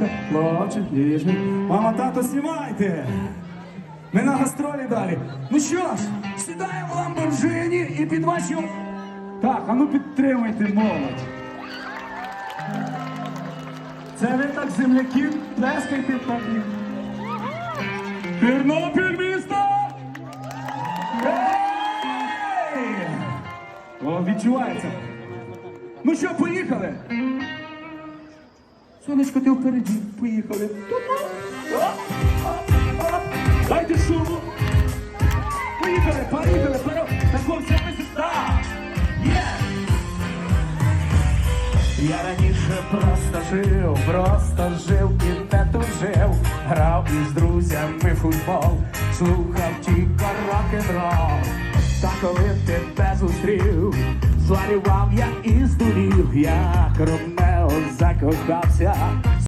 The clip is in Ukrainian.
Дівчинка, хлопчик, дівчинка. Мама, тато, знімайте. Ми на гастролі далі. Ну що ж, сідаємо в Ламборджині і під ваші... Так, а ну підтримуйте молодь. Це ви так земляків плескайте так. і- Тернопіль місто! О, відчувається. Ну що, поїхали? Сонечко, ти впереді, поїхали. Дайте шуму. Поїхали, поїхали, вперед. Таком все Так. Я раніше просто жив, просто жив і не тужив. Грав із друзями футбол, слухав тільки рок-н-рол. Та коли тебе зустрів, зварював я і здурів, як Zakoś babcia